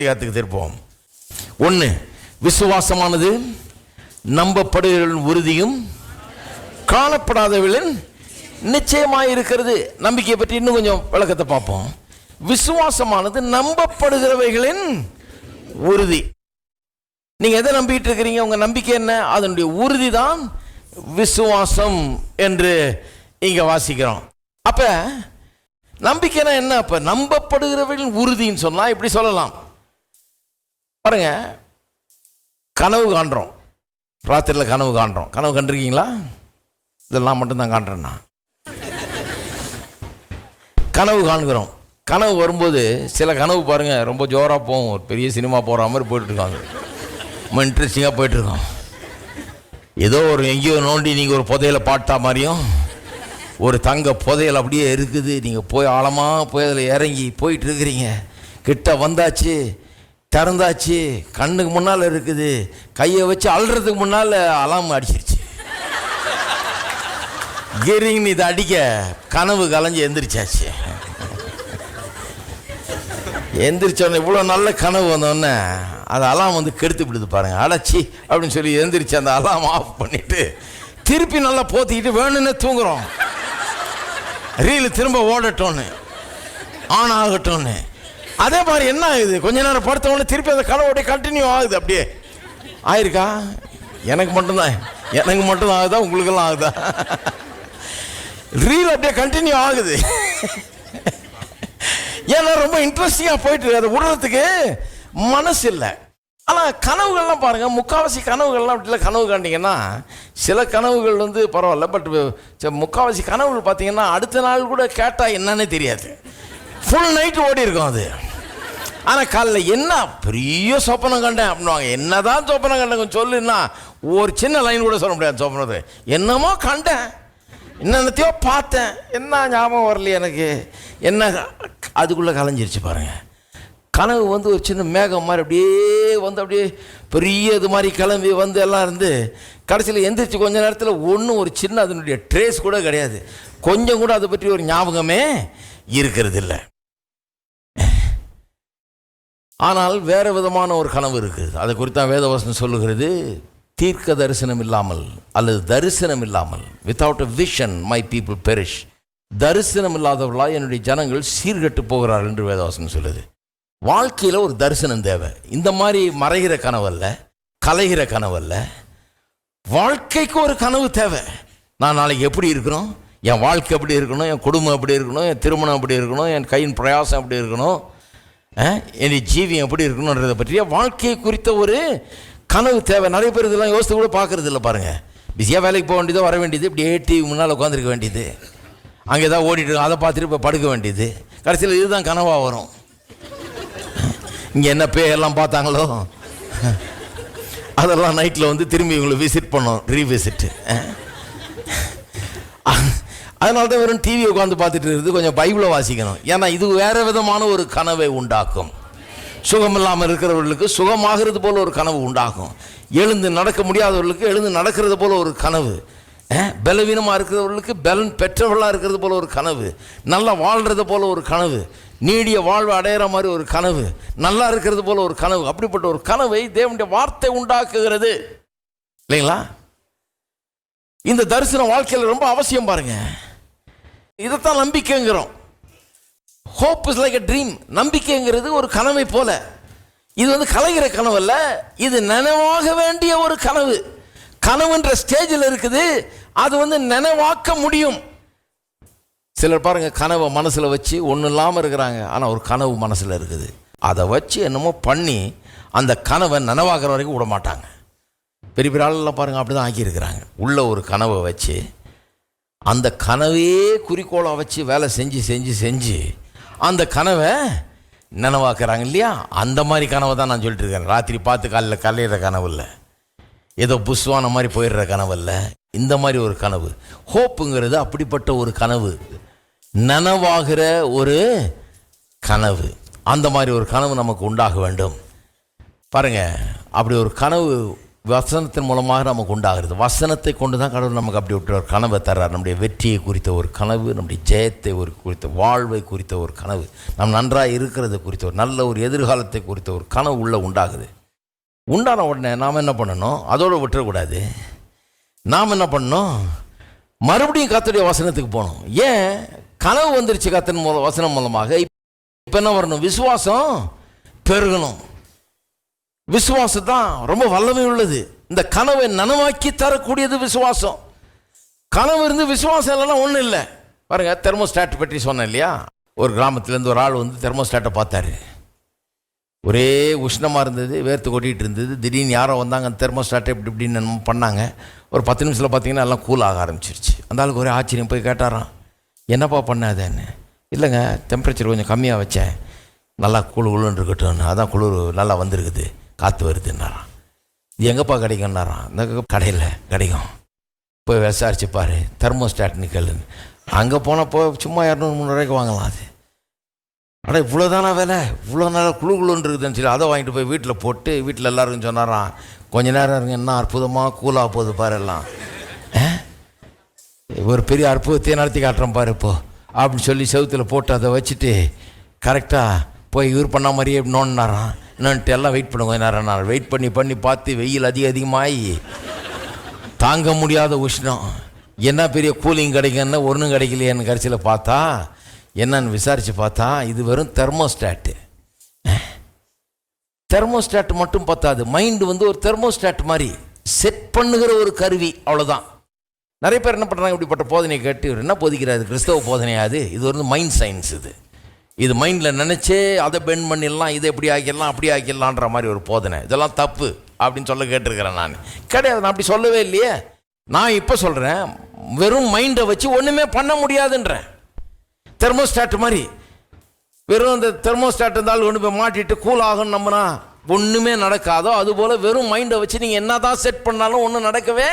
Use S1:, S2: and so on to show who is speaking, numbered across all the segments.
S1: அதிகாரத்துக்கு திருப்போம். ஒன்று விசுவாசமானது நம்பப்படுகிறவர்களின் உறுதியும் காணப்படாதவர்களின் நிச்சயமாக இருக்கிறது. நம்பிக்கையை பற்றி இன்னும் கொஞ்சம் விளக்கத்தை பார்ப்போம். விசுவாசமானது நம்பப்படுகிறவைகளின் உறுதி. நீங்கள் எதை நம்பிட்டு இருக்கிறீங்க? உங்கள் நம்பிக்கை என்ன? அதனுடைய உறுதி தான் விசுவாசம் என்று இங்கே வாசிக்கிறோம். அப்போ நம்பிக்கைனா என்ன? அப்போ நம்பப்படுகிறவர்களின் உறுதின்னு சொன்னால் இப்படி சொல்லலாம். பாருங்க கனவு காண்றோம். ராத்திரியில் கனவு காண்றோம். கனவு கண்டிருக்கீங்களா? இதெல்லாம் மட்டும்தான் காண்றேன்னா. கனவு காண்கிறோம். கனவு வரும்போது சில கனவு பாருங்கள் ரொம்ப ஜோராக போகும். ஒரு பெரிய சினிமா போகிற மாதிரி போயிட்டுருக்காங்க. ரொம்ப இன்ட்ரெஸ்டிங்காக போயிட்டுருக்கோம். ஏதோ ஒரு எங்கேயோ நோண்டி நீங்கள் ஒரு புதையல பாட்டா மாதிரியும் ஒரு தங்க புதையல் அப்படியே இருக்குது. நீங்கள் போய் ஆழமாக போய் அதில் இறங்கி போயிட்டு இருக்கிறீங்க கிட்ட வந்தாச்சு. திறந்தாச்சு கண்ணுக்கு முன்னால் இருக்குது கையை வச்சு அழுறதுக்கு முன்னால் அலாம் அடிச்சிருச்சு. கிரிங் இதை அடிக்க கனவு கலைஞ்சு எந்திரிச்சாச்சு. எந்திரிச்சோடனே இவ்வளோ நல்ல கனவு வந்தோடனே அது அலாம் வந்து கெடுத்து விடுது பாருங்க. அடச்சி அப்படின்னு சொல்லி எந்திரிச்சு அந்த அலாம் ஆஃப் பண்ணிட்டு திருப்பி நல்லா போத்திக்கிட்டு வேணும்னே தூங்குறோம். ரீல் திரும்ப ஓடட்டோன்னு ஆன் ஆகட்டோன்னு அதே மாதிரி என்ன ஆகுது? கொஞ்ச நேரம் படுத்த உடனே திருப்பி அந்த கனவோட கண்டினியூ ஆகுது அப்படியே. ஆயிருக்கா? எனக்கு மட்டும்தான். எனக்கு மட்டும்தான் ஆகுதா? உங்களுக்கெல்லாம் ஆகுதா? ரீல் அப்படியே கண்டினியூ ஆகுது. ஏன்னா ரொம்ப இன்ட்ரெஸ்டிங்காக போயிட்டு அதை விடுறதுக்கு மனசு இல்லை. ஆனால் கனவுகள்லாம் பாருங்கள் முக்காவாசி கனவுகள்லாம் அப்படி இல்லை கனவு காண்டிங்கன்னா சில கனவுகள் வந்து பரவாயில்ல. பட் முக்காவாசி கனவுகள் பார்த்தீங்கன்னா அடுத்த நாள் கூட கேட்டால் என்னன்னே தெரியாது. ஃபுல் நைட் ஓடி இருக்கும் அது. ஆனால் காலைல என்ன பெரிய சொப்பனம் கண்டேன் அப்படின்வாங்க என்னதான் சொப்பனம் கண்டேன் கொஞ்சம் சொல்லுன்னா ஒரு சின்ன லைன் கூட சொல்ல முடியாது சொப்பனது என்னமோ கண்டேன். என்னென்னத்தையோ பார்த்தேன். என்ன ஞாபகம் வரல எனக்கு. என்ன அதுக்குள்ளே கலைஞ்சிருச்சு பாருங்க. கனவு வந்து ஒரு சின்ன மேகம் மாதிரி அப்படியே வந்து அப்படியே பெரிய இது மாதிரி கிளம்பி வந்து எல்லாம் இருந்து கடைசியில் எந்திரிச்சு கொஞ்ச நேரத்தில் ஒன்றும் ஒரு சின்ன அதனுடைய ட்ரேஸ் கூட கிடையாது. கொஞ்சம் கூட அதை பற்றி ஒரு ஞாபகமே இருக்கிறது இல்லை ஆனால் வேறு விதமான ஒரு கனவு இருக்குது. அதை குறித்தான் வேதவசனம் சொல்லுகிறது தீர்க்க தரிசனம் இல்லாமல் அல்லது தரிசனம் இல்லாமல் without a vision my people perish தரிசனம் இல்லாதவர்களாக என்னுடைய ஜனங்கள் சீர்கெட்டு போகிறார்கள் என்று வேதவசனம் சொல்லுது. வாழ்க்கையில் ஒரு தரிசனம் தேவை. இந்த மாதிரி மறைகிற கனவல்ல கலைகிற கனவல்ல வாழ்க்கைக்கு ஒரு கனவு தேவை. நான் நாளைக்கு எப்படி இருக்கணும் என் வாழ்க்கை எப்படி இருக்கணும்? என் குடும்பம் எப்படி இருக்கணும்? என் திருமணம் எப்படி இருக்கணும்? என் கையின் பிரயாசம் எப்படி இருக்கணும்? அஹ், என் ஜீவியம் எப்படி இருக்கணுன்றதை பற்றிய வாழ்க்கையை குறித்த ஒரு கனவு தேவை. நிறைய பேர் இதெல்லாம் யோசித்து கூட பார்க்குறது இல்லை பாருங்கள் பிஸியாக வேலைக்கு போக வேண்டியதோ வர வேண்டியது இப்படியே டிவி முன்னால் உட்காந்துருக்க வேண்டியது. அங்கே ஏதாவது ஓடிட்டு அதை பார்த்துட்டு இப்போ படுக்க வேண்டியது. கடைசியில் இதுதான் கனவாக வரும். இங்கே என்ன பேயெல்லாம் பார்த்தாங்களோ? அதெல்லாம் நைட்டில் வந்து திரும்பி இவங்களை விசிட் பண்ணோம் ரீவிசிட்டு அதனால தான் வெறும் டிவி உட்காந்து பார்த்துட்டு இருக்குது கொஞ்சம் பைபிளை வாசிக்கணும். ஏன்னா இது வேறு விதமான ஒரு கனவை உண்டாக்கும். சுகம் இல்லாமல் இருக்கிறவர்களுக்கு சுகமாகிறது போல் ஒரு கனவு உண்டாகும். எழுந்து நடக்க முடியாதவர்களுக்கு எழுந்து நடக்கிறது போல ஒரு கனவு. பலவீனமாக இருக்கிறவர்களுக்கு பலன் பெற்றவர்களாக இருக்கிறது போல ஒரு கனவு. நல்லா வாழ்கிறது போல் ஒரு கனவு. நீடிய வாழ்வு அடையிற மாதிரி ஒரு கனவு. நல்லா இருக்கிறது போல ஒரு கனவு. அப்படிப்பட்ட ஒரு கனவை தேவனுடைய வார்த்தை உண்டாக்குகிறது. இல்லைங்களா? இந்த தரிசனம் வாழ்க்கையில் ரொம்ப அவசியம் பாருங்கள் இதைத்தான் நம்பிக்கைங்கிறோம். Hope is like a dream நம்பிக்கைங்கிறது ஒரு கனவை போல. இது வந்து கலைகிற கனவு அல்ல. இது நனவாக வேண்டிய ஒரு கனவு. கனவுன்ற ஸ்டேஜில் இருக்குது. அது வந்து நனவாக்க முடியும். சிலர் பாருங்க கனவை மனசில் வச்சு ஒன்றும் இல்லாமல் இருக்கிறாங்க. ஆனால் ஒரு கனவு மனசில் இருக்குது. அதை வச்சு என்னமோ பண்ணி அந்த கனவை நனவாகிற வரைக்கும் விட மாட்டாங்க பெரிய பெரிய ஆளெல்லாம் பாருங்கள் அப்படி தான் ஆக்கியிருக்கிறாங்க. உள்ள ஒரு கனவை வச்சு அந்த கனவே குறிக்கோளாக வச்சு வேலை செஞ்சு செஞ்சு செஞ்சு அந்த கனவை நினைவாக்குறாங்க இல்லையா? அந்த மாதிரி கனவை தான் நான் சொல்லிட்டு இருக்கேன். ராத்திரி பார்த்து காலையில் கலையிற கனவு இல்லை. ஏதோ புஷ்வான மாதிரி போயிடுற கனவு இல்லை. இந்த மாதிரி ஒரு கனவு. ஹோப்புங்கிறது அப்படிப்பட்ட ஒரு கனவு. நனவாகிற ஒரு கனவு. அந்த மாதிரி ஒரு கனவு நமக்கு உண்டாக வேண்டும். பாருங்க அப்படி ஒரு கனவு வசனத்தின் மூலமாக நமக்கு உண்டாகிறது. வசனத்தை கொண்டு தான் கடவுள் நமக்கு அப்படி விட்டு ஒரு கனவை தர்றார். நம்முடைய வெற்றியை குறித்த ஒரு கனவு நம்முடைய ஜெயத்தை ஒரு குறித்த வாழ்வை குறித்த ஒரு கனவு நம் நன்றாக இருக்கிறது குறித்த ஒரு நல்ல ஒரு எதிர்காலத்தை குறித்த ஒரு கனவு உள்ளே உண்டாகுது. உண்டான உடனே நாம் என்ன பண்ணணும்? அதோடு விட்டுறக்கூடாது. நாம் என்ன பண்ணணும்? மறுபடியும் கத்துடைய வசனத்துக்கு போகணும். ஏன்? கனவு வந்துருச்சு கத்தன் மூலம் வசனம் மூலமாக. இப்போ என்ன வரணும்? விசுவாசம் பெருகணும். விசுவாசம் தான் ரொம்ப வல்லமை உள்ளது. இந்த கனவை நனவாக்கி தரக்கூடியது விசுவாசம். கனவு இருந்து விசுவாசம் இல்லைன்னா ஒன்றும் இல்லை. பாருங்க தெர்மோஸ்டாட் பற்றி சொன்னேன் இல்லையா? ஒரு கிராமத்துலேருந்து ஒரு ஆள் வந்து தெர்மோஸ்டாட்டை பார்த்தாரு. ஒரே உஷ்ணமாக இருந்தது வேர்த்து கொட்டிகிட்டு இருந்தது. திடீர்னு யாரோ வந்தாங்க அந்த தெர்மோஸ்டாட்டை இப்படி இப்படின்னு பண்ணாங்க. ஒரு பத்து நிமிஷத்தில் பார்த்தீங்கன்னா எல்லாம் கூல் ஆக ஆரம்பிச்சிருச்சு. அந்த ஆளுக்கு ஒரே ஆச்சரியம் போய் கேட்டாராம் என்னப்பா பண்ணாதேன்னு? இல்லைங்க டெம்பரேச்சர் கொஞ்சம் கம்மியாக வச்சேன். நல்லா குழு குழுன்னு இருக்கட்டும் அதான் குளிர் நல்லா வந்திருக்குது. காற்று வருதுன்னாரான் இது எங்கப்பா இந்த கடையில் கிடைக்கும். போய் விசாரிச்சு பாரு தெர்மோஸ்டாட்னு கேளுன்னு அங்கே போனப்போ சும்மா இரநூறு முந்நூறுவாய்க்கு வாங்கலாம் அது. அட இவ்வளோதானா வேலை? இவ்வளோ நேரம் குழு குழுன்னு இருக்குதுன்னு சொல்லி அதை வாங்கிட்டு போய் வீட்டில் போட்டு வீட்டில் எல்லாருக்கும் சொன்னாராம். கொஞ்ச நேரம் இருங்க என்ன அற்புதமாக கூலாக போகுது பாரு எல்லாம். ஆ? ஒரு பெரிய அற்புதத்தையே நடத்தி காட்டுறேன் பாரு இப்போ. அப்படின்னு சொல்லி செவுத்தில் போட்டு அதை வச்சுட்டு கரெக்டாக போய் இவர் பண்ண மாதிரியே நோண்டினாராம். என்னன்ட்டு எல்லாம் வெயிட் பண்ணுங்க நேரம் நான் வெயிட் பண்ணி பண்ணி பார்த்து வெயில் அதிக அதிகமாகி தாங்க முடியாத உஷ்ணம். என்ன பெரிய கூலிங் கிடைக்குன்னு ஒன்றும் கிடைக்கலையேன்னு கடைசியில் பார்த்தா. என்னன்னு விசாரித்து பார்த்தா இது வெறும் தெர்மோஸ்டாட்டு தெர்மோஸ்டாட் மட்டும் பத்தாது. மைண்டு வந்து ஒரு தெர்மோஸ்டாட் மாதிரி செட் பண்ணுகிற ஒரு கருவி அவ்வளோதான் நிறைய பேர் என்ன பண்ணுறாங்க இப்படிப்பட்ட போதனையை கேட்டு இவர் என்ன போதிக்கிறாரு? கிறிஸ்தவ போதனையாது இது வந்து மைண்ட் சயின்ஸ் இது. இது மைண்டில் நினச்சே அதை பெண்ட் பண்ணிடலாம் இதை இப்படி ஆக்கிடலாம் அப்படி ஆக்கிடலான்ற மாதிரி ஒரு போதனை. இதெல்லாம் தப்பு அப்படின்னு சொல்ல கேட்டிருக்கிறேன் நான். கிடையாது நான் அப்படி சொல்லவே இல்லையே. நான் இப்போ சொல்கிறேன் வெறும் மைண்டை வச்சு ஒன்றுமே பண்ண முடியாதுன்றேன். தெர்மோஸ்டாட் மாதிரி. வெறும் அந்த தெர்மோஸ்டாட் இருந்தாலும் ஒன்று போய் மாட்டிட்டு கூல் ஆகும்னு நம்பினா ஒன்றுமே நடக்காதோ அதுபோல் வெறும் மைண்டை வச்சு நீங்கள் என்ன தான் செட் பண்ணாலும் ஒன்றும் நடக்கவே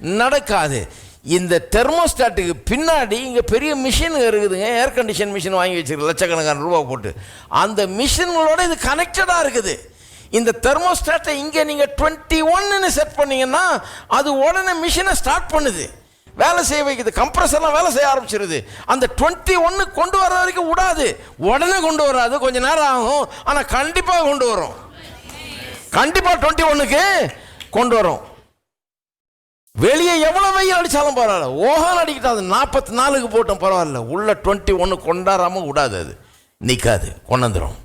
S1: நடக்காது. இந்த தெர்மோஸ்டாட்டுக்கு பின்னாடி இங்கே பெரிய மிஷின் இருக்குதுங்க. ஏர் கண்டிஷன் மிஷின் வாங்கி வச்சுருக்கு. லட்சக்கணக்கான ரூபா போட்டு. அந்த மிஷின்களோட இது கனெக்டடாக இருக்குது. இந்த தெர்மோஸ்டாட்டை இங்கே நீங்கள் டுவெண்ட்டி ஒன்னு செட் பண்ணீங்கன்னா அது உடனே மிஷினை ஸ்டார்ட் பண்ணுது. வேலை செய்ய வைக்குது. கம்ப்ரஸர்லாம் வேலை செய்ய ஆரம்பிச்சிருது. அந்த டுவெண்ட்டி ஒன்று கொண்டு வர வரைக்கும் விடாது. உடனே கொண்டு வராது. கொஞ்ச நேரம் ஆகும். ஆனால் கண்டிப்பாக கொண்டு வரும். கண்டிப்பாக டுவெண்ட்டி ஒன்றுக்கு கொண்டு வரும். வெளியே எவ்வளோ வெயில் அடித்தாலும் பரவாயில்ல. ஓஹால் அடிக்கிட்டா அது நாற்பத்தி நாலுக்கு போட்டோம் பரவாயில்ல. உள்ள டுவெண்ட்டி ஒன்று கொண்டாடாமல் விடாது அது. நிற்காது கொண்டாந்துடும்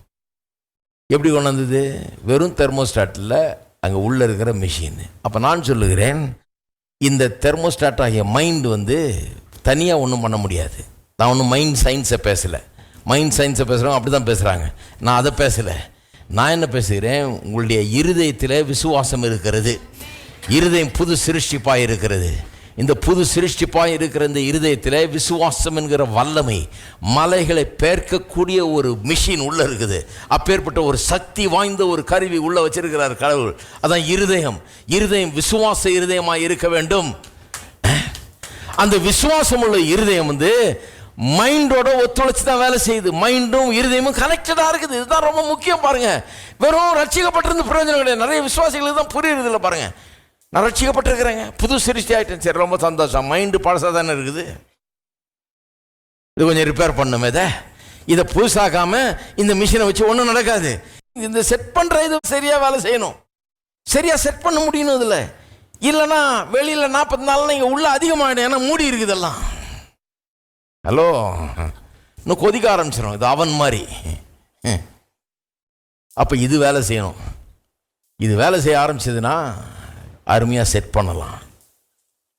S1: எப்படி கொண்டாந்தது? வெறும் தெர்மோஸ்டாட்டில் அங்கே உள்ளே இருக்கிற மிஷின் அப்போ நான் சொல்லுகிறேன் இந்த தெர்மோஸ்டாட் ஆகிய மைண்டு வந்து தனியாக ஒன்றும் பண்ண முடியாது. நான் ஒன்றும் மைண்ட் சயின்ஸை பேசலை. மைண்ட் சயின்ஸை பேசுகிறவங்க அப்படி தான் பேசுகிறாங்க நான் அதை பேசலை. நான் என்ன பேசுகிறேன்? உங்களுடைய இருதயத்தில் விசுவாசம் இருக்கிறது. இருதயம் புது சிருஷ்டிப்பாக இருக்கிறது. இந்த புது சிருஷ்டிப்பாக இருக்கிற இந்த இருதயத்தில் விசுவாசம் என்கிற வல்லமை மலைகளை பேர்க்கக்கூடிய ஒரு மிஷின் உள்ளே இருக்குது. அப்பேற்பட்ட ஒரு சக்தி வாய்ந்த ஒரு கருவி உள்ளே வச்சிருக்கிறார் கடவுள். அதான் இருதயம். இருதயம் விசுவாச இருதயமாக இருக்க வேண்டும். அந்த விசுவாசம் உள்ள இருதயம் வந்து மைண்டோட ஒத்துழைச்சு தான் வேலை செய்யுது. மைண்டும் இருதயமும் கனெக்டடாக இருக்குது. இதுதான் ரொம்ப முக்கியம் பாருங்கள் வெறும் ரட்சிக்கப்பட்டிருந்து பிரயோஜனம் கிடையாது. நிறைய விசுவாசிகளுக்கு தான் புரியுறது இல்லை பாருங்கள் நான் ரட்சிக்கப்பட்டிருக்கிறேங்க புது சிருஷ்டி ஆகிட்டேன் சரி ரொம்ப சந்தோஷம். மைண்டு பழசாக தானே இருக்குது. இது கொஞ்சம் ரிப்பேர் பண்ணுமே இதை. இதை புதுசாக்காம இந்த மிஷினை வச்சு ஒன்றும் நடக்காது. இந்த செட் பண்ணுற இது சரியாக வேலை செய்யணும். சரியாக செட் பண்ண முடியணும் இதில். இல்லைன்னா வெளியில் நாற்பத்தி நாளில் நீங்கள் உள்ள அதிகமாகிடும் ஏன்னா மூடி இருக்குதெல்லாம் ஹலோ. இன்னும் கொதிக்க ஆரம்பிச்சிடும் இது அவன் மாதிரி. அப்போ இது வேலை செய்யணும். இது வேலை செய்ய ஆரம்பிச்சதுன்னா அருமையாக செட் பண்ணலாம்.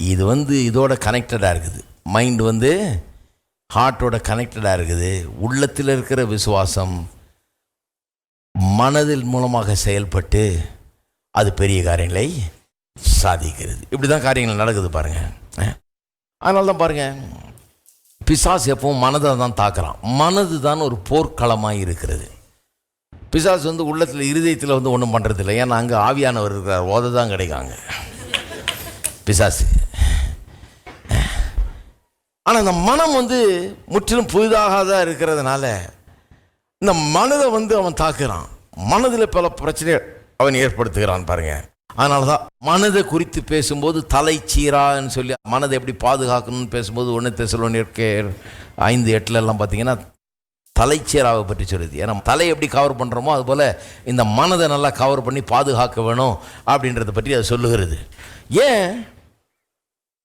S1: இது வந்து இதோட கனெக்டடாக இருக்குது. மைண்ட் வந்து ஹார்ட்டோட கனெக்டடாக இருக்குது. உள்ளத்தில் இருக்கிற விசுவாசம் மனதில் மூலமாக செயல்பட்டு அது பெரிய காரியங்களை சாதிக்கிறது. இப்படி தான் காரியங்கள் நடக்குது பாருங்கள் அதனால தான் பாருங்கள் பிசாஸ் எப்பவும் மனதை தான் தாக்குறான். மனது தான் ஒரு போர்க்களமாக இருக்கிறது. பிசாசு வந்து உள்ளத்தில் இருதயத்தில் வந்து ஒன்றும் பண்ணுறது இல்லை ஏன்னா அங்கே ஆவியானவர் இருக்கிறார். ஓத தான் கிடைக்காங்க. பிசாசு. ஆனால் இந்த மனம் வந்து முற்றிலும் புதிதாக இருக்கிறதுனால இந்த மனதை வந்து அவன் தாக்குறான். மனதில் பல பிரச்சனைகள் அவன் ஏற்படுத்துகிறான் பாருங்க. அதனால தான் மனதை குறித்து பேசும்போது தலை சீரான்னு சொல்லி மனதை எப்படி பாதுகாக்கணும்னு பேசும்போது ஒன்று தெசலோனியர் ஐந்து எட்டுல பார்த்தீங்கன்னா தலைச்சீராவை பற்றி சொல்லுது ஏன்னா தலை எப்படி கவர் பண்ணுறோமோ அதுபோல் இந்த மனதை நல்லா கவர் பண்ணி பாதுகாக்க வேணும் அப்படின்றத பற்றி அது சொல்லுகிறது. ஏன்?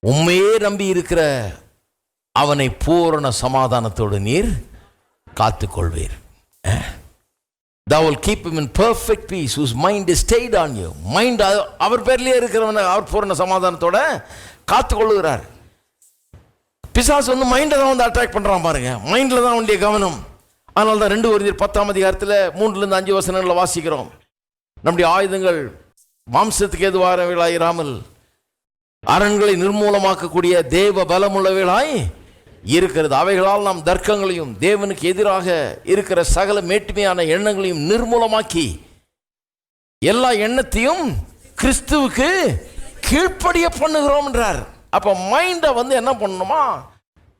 S1: உண்மையே நம்பி இருக்கிற அவனை பூரண சமாதானத்தோடு நீர் காத்துக்கொள்வீர். thou will keep him in perfect peace whose mind is stayed on you. Mind அவர் பேர்லேயே இருக்கிறவனை அவர் பூரண சமாதானத்தோட காத்துக்கொள்ளுகிறார். பிசாஸ் வந்து மைண்டை தான் வந்து அட்ராக்ட் பண்ணுறான் பாருங்க. மைண்டில் தான் அவனுடைய கவனம். ஆனால் தான் ரெண்டு ஒரு பத்தாம் அதிகாரத்தில் மூன்றுலேருந்து அஞ்சு வசனங்களை வாசிக்கிறோம். நம்முடைய ஆயுதங்கள் மாம்சத்துக்கு எதுவாரவைகளாயிராமல் அரண்களை நிர்மூலமாக்கக்கூடிய தேவ பலமுள்ளவைகளாய் இருக்கிறது. அவைகளால் நாம் தர்க்கங்களையும் தேவனுக்கு எதிராக இருக்கிற சகல மேட்டுமையான எண்ணங்களையும் நிர்மூலமாக்கி எல்லா எண்ணத்தையும் கிறிஸ்துவுக்கு கீழ்ப்படிய பண்ணுகிறோம் என்றார். அப்போ மைண்டை வந்து என்ன பண்ணணுமா?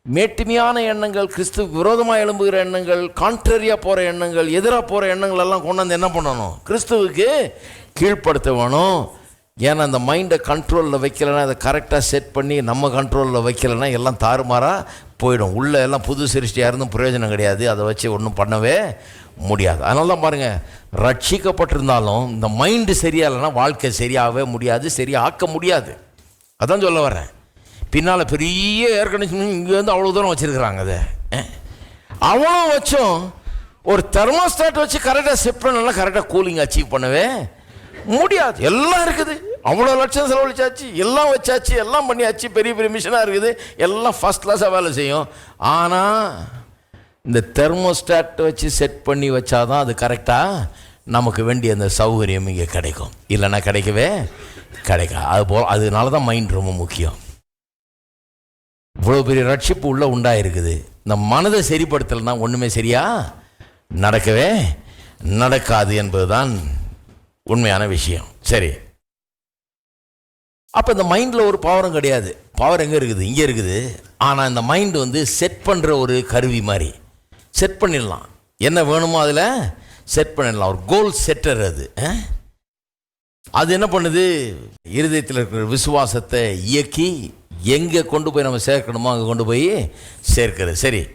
S1: மேட்டுமையான எண்ணங்கள் கிறிஸ்துவுக்கு விரோதமாக எழும்புகிற எண்ணங்கள் கான்ட்ரரியாக போகிற எண்ணங்கள் எதிராக போகிற எண்ணங்கள் எல்லாம் கொண்டாந்து என்ன பண்ணணும்? கிறிஸ்துவுக்கு கீழ்ப்படுத்த வேணும் ஏன்னா அந்த மைண்டை கண்ட்ரோலில் வைக்கலைன்னா அதை கரெக்டாக செட் பண்ணி நம்ம கண்ட்ரோலில் வைக்கலைன்னா எல்லாம் தாறுமாறாக போயிடும். உள்ளே எல்லாம் புது சிருஷ்டியாக இருந்தும் பிரயோஜனம் கிடையாது. அதை வச்சு ஒன்றும் பண்ணவே முடியாது. அதனால தான் பாருங்கள் ரட்சிக்கப்பட்டிருந்தாலும் இந்த மைண்டு சரியாக இல்லைன்னா வாழ்க்கை சரியாகவே முடியாது சரியாக ஆக்க முடியாது. அதான் சொல்ல வரேன் பின்னால் பெரிய ஏர் கண்டிஷன் இங்கே வந்து அவ்வளோ தூரம் வச்சுருக்குறாங்க அதை. அவனும் அவ்வளோ வச்சும் ஒரு தெர்மோஸ்டாட் வச்சு கரெக்டாக செட் பண்ணலாம் கரெக்டாக கூலிங் அச்சீவ் பண்ணவே முடியாது. எல்லாம் இருக்குது. அவ்வளோ லட்சம் செலவழிச்சாச்சு. எல்லாம் வச்சாச்சு. எல்லாம் பண்ணியாச்சு. பெரிய பெரிய மிஷினாக இருக்குது. எல்லாம் ஃபஸ்ட் கிளாஸாக வேலை செய்யும். ஆனால் இந்த தெர்மோஸ்டாட் வச்சு செட் பண்ணி வச்சாதான் அது கரெக்டாக நமக்கு வேண்டிய அந்த சௌகரியம் இங்கே கிடைக்கும். இல்லைன்னா கிடைக்கவே கிடைக்காது. அது போல் அதனால தான் மைண்ட் ரொம்ப முக்கியம். இவ்வளோ பெரிய ரட்சிப்பு உள்ளே உண்டாயிருக்குது. இந்த மனதை சரிப்படுத்தலைன்னா ஒன்றுமே சரியா? நடக்கவே நடக்காது என்பதுதான் உண்மையான விஷயம். சரி. அப்போ இந்த மைண்டில் ஒரு பவரும் கிடையாது. பவர் எங்கே இருக்குது? இங்கே இருக்குது. ஆனால் இந்த மைண்டு வந்து செட் பண்ணுற ஒரு கருவி மாதிரி. செட் பண்ணிடலாம். என்ன வேணுமோ அதில் செட் பண்ணிடலாம். ஒரு கோல் செட்டர் அது. ஆ? அது என்ன பண்ணுது? இருதயத்தில் இருக்கிற விசுவாசத்தை இயக்கி எங்கே கொண்டு போய் நம்ம சேர்க்கணுமோ அங்கே கொண்டு போய் சேர்க்கிறது. சரி.